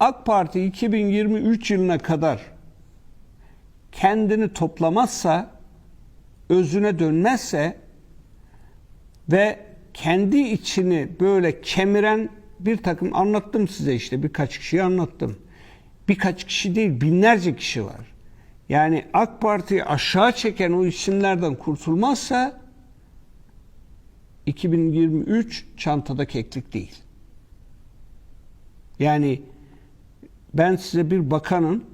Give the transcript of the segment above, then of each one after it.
AK Parti 2023 yılına kadar kendini toplamazsa, özüne dönmezse ve kendi içini böyle kemiren bir takım anlattım size işte birkaç kişiyi anlattım. Birkaç kişi değil binlerce kişi var. Yani AK Parti'yi aşağı çeken o isimlerden kurtulmazsa 2023 çantada keklik değil. Yani ben size bir bakanın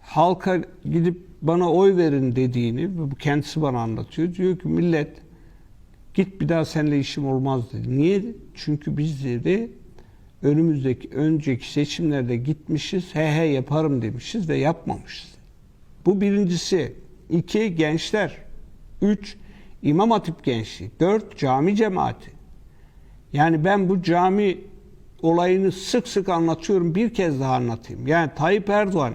halka gidip bana oy verin dediğini bu kendisi bana anlatıyor. Diyor ki millet git bir daha seninle işim olmaz dedi. Niye? Çünkü biz dedi önümüzdeki önceki seçimlerde gitmişiz he he yaparım demişiz ve yapmamışız. Bu birincisi. İki gençler. Üç İmam Hatip gençliği. Dört cami cemaati. Yani ben bu cami olayını sık sık anlatıyorum. Bir kez daha anlatayım. Yani Tayyip Erdoğan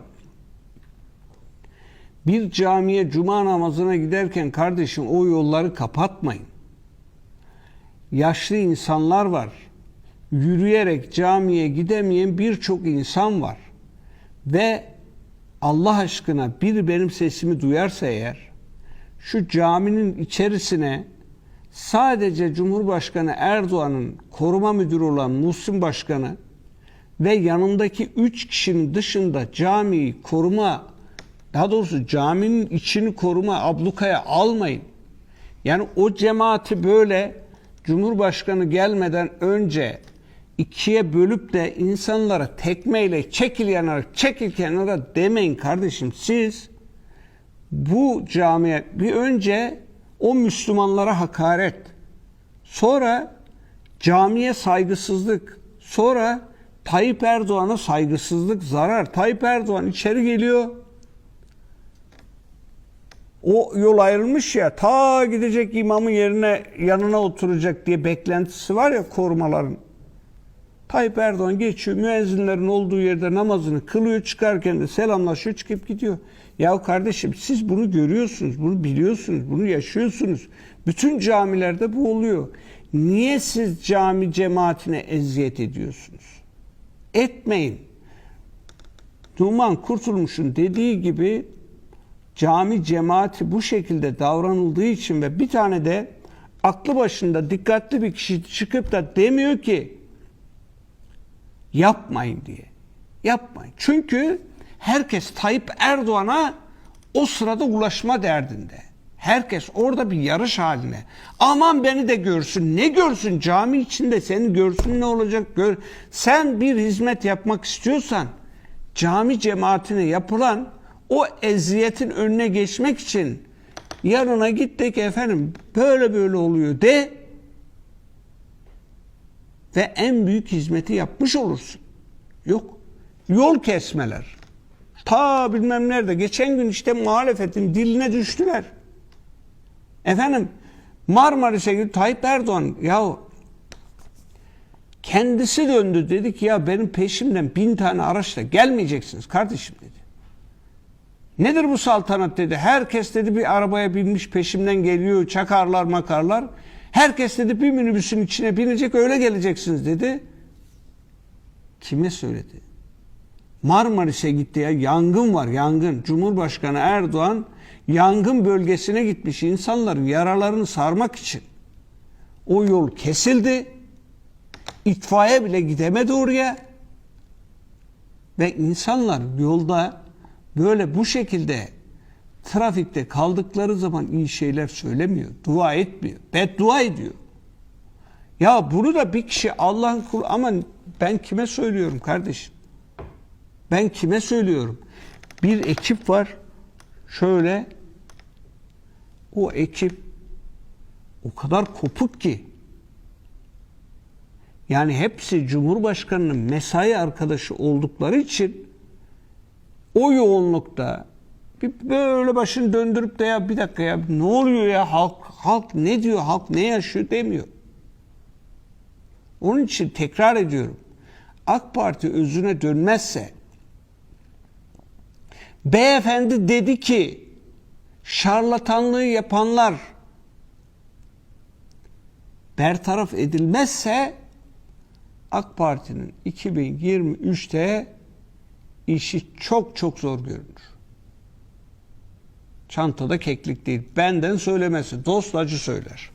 bir camiye cuma namazına giderken kardeşim o yolları kapatmayın. Yaşlı insanlar var. Yürüyerek camiye gidemeyen birçok insan var. Ve Allah aşkına biri benim sesimi duyarsa eğer şu caminin içerisine sadece Cumhurbaşkanı Erdoğan'ın koruma müdürü olan Muhsin Başkanı ve yanındaki üç kişinin dışında camiyi koruma daha doğrusu caminin içini koruma ablukaya almayın. Yani o cemaati böyle Cumhurbaşkanı gelmeden önce ikiye bölüp de insanlara tekmeyle çekil yanara çekil kenara demeyin kardeşim. Siz bu camiye bir önce o Müslümanlara hakaret, sonra camiye saygısızlık, sonra Tayyip Erdoğan'a saygısızlık, zarar. Tayyip Erdoğan içeri geliyor. O yol ayrılmış ya ta gidecek imamın yerine yanına oturacak diye beklentisi var ya korumaların. Tayyip Erdoğan geçiyor müezzinlerin olduğu yerde namazını kılıyor çıkarken de selamlaşıyor çıkıp gidiyor. Ya kardeşim siz bunu görüyorsunuz, bunu biliyorsunuz, bunu yaşıyorsunuz. Bütün camilerde bu oluyor. Niye siz cami cemaatine eziyet ediyorsunuz? Etmeyin. Numan Kurtulmuş'un dediği gibi cami cemaati bu şekilde davranıldığı için ve bir tane de aklı başında dikkatli bir kişi çıkıp da demiyor ki yapmayın diye. Yapmayın. Çünkü herkes Tayyip Erdoğan'a o sırada ulaşma derdinde. Herkes orada bir yarış haline. Aman beni de görsün. Ne görsün? Cami içinde seni görsün ne olacak? Gör. Sen bir hizmet yapmak istiyorsan cami cemaatine yapılan o eziyetin önüne geçmek için yanına git de ki efendim böyle böyle oluyor de ve en büyük hizmeti yapmış olursun. Yok. Yol kesmeler. Ta bilmem nerede. Geçen gün işte muhalefetin diline düştüler. Efendim Marmaris'e gitti Tayyip Erdoğan ya kendisi döndü dedi ki ya benim peşimden bin tane araçla gelmeyeceksiniz kardeşim dedi. Nedir bu saltanat dedi. Herkes dedi bir arabaya binmiş peşimden geliyor çakarlar makarlar. Herkes dedi bir minibüsün içine binecek öyle geleceksiniz dedi. Kime söyledi? Marmaris'e gitti ya yangın var yangın. Cumhurbaşkanı Erdoğan yangın bölgesine gitmiş insanların yaralarını sarmak için. O yol kesildi. İtfaiye bile gidemedi oraya. Ve insanlar yolda böyle bu şekilde trafikte kaldıkları zaman iyi şeyler söylemiyor, dua etmiyor, beddua ediyor. Ya bunu da bir kişi Allah'ın kulu ama ben kime söylüyorum kardeşim? Ben kime söylüyorum? Bir ekip var. Şöyle o ekip o kadar kopuk ki yani hepsi Cumhurbaşkanı'nın mesai arkadaşı oldukları için o yoğunlukta bir böyle başını döndürüp de ya bir dakika ya ne oluyor ya halk halk ne diyor halk ne yaşıyor demiyor. Onun için tekrar ediyorum. AK Parti özüne dönmezse beyefendi dedi ki şarlatanlığı yapanlar bertaraf edilmezse AK Parti'nin 2023'te işi çok çok zor görünür. Çantada keklik değil. Benden söylemesi. Dost acı söyler.